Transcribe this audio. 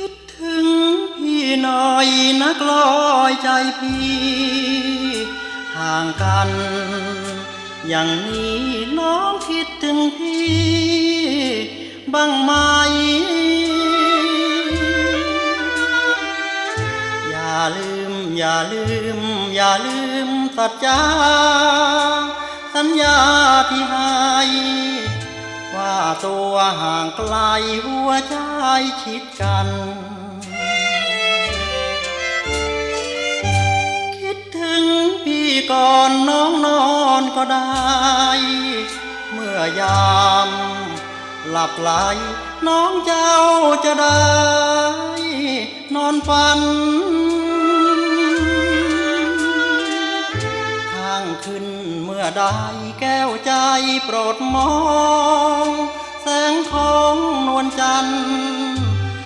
คิดถึงพี่หน่อยนักลอยใจพี่ห่างกัน อย่างนี้น้องคิดถึงพี่บ้างไหม อย่าลืม อย่าลืม อย่าลืมสัจจา ตัวห่างไกลหัวใจชิดกัน คิดถึงพี่ก่อนน้องนอนก็ได้ เมื่อยามหลับไหลน้องเจ้าจะได้ นอนฝันข้างขึ้นเมื่อใดแก้วใจโปรดมอง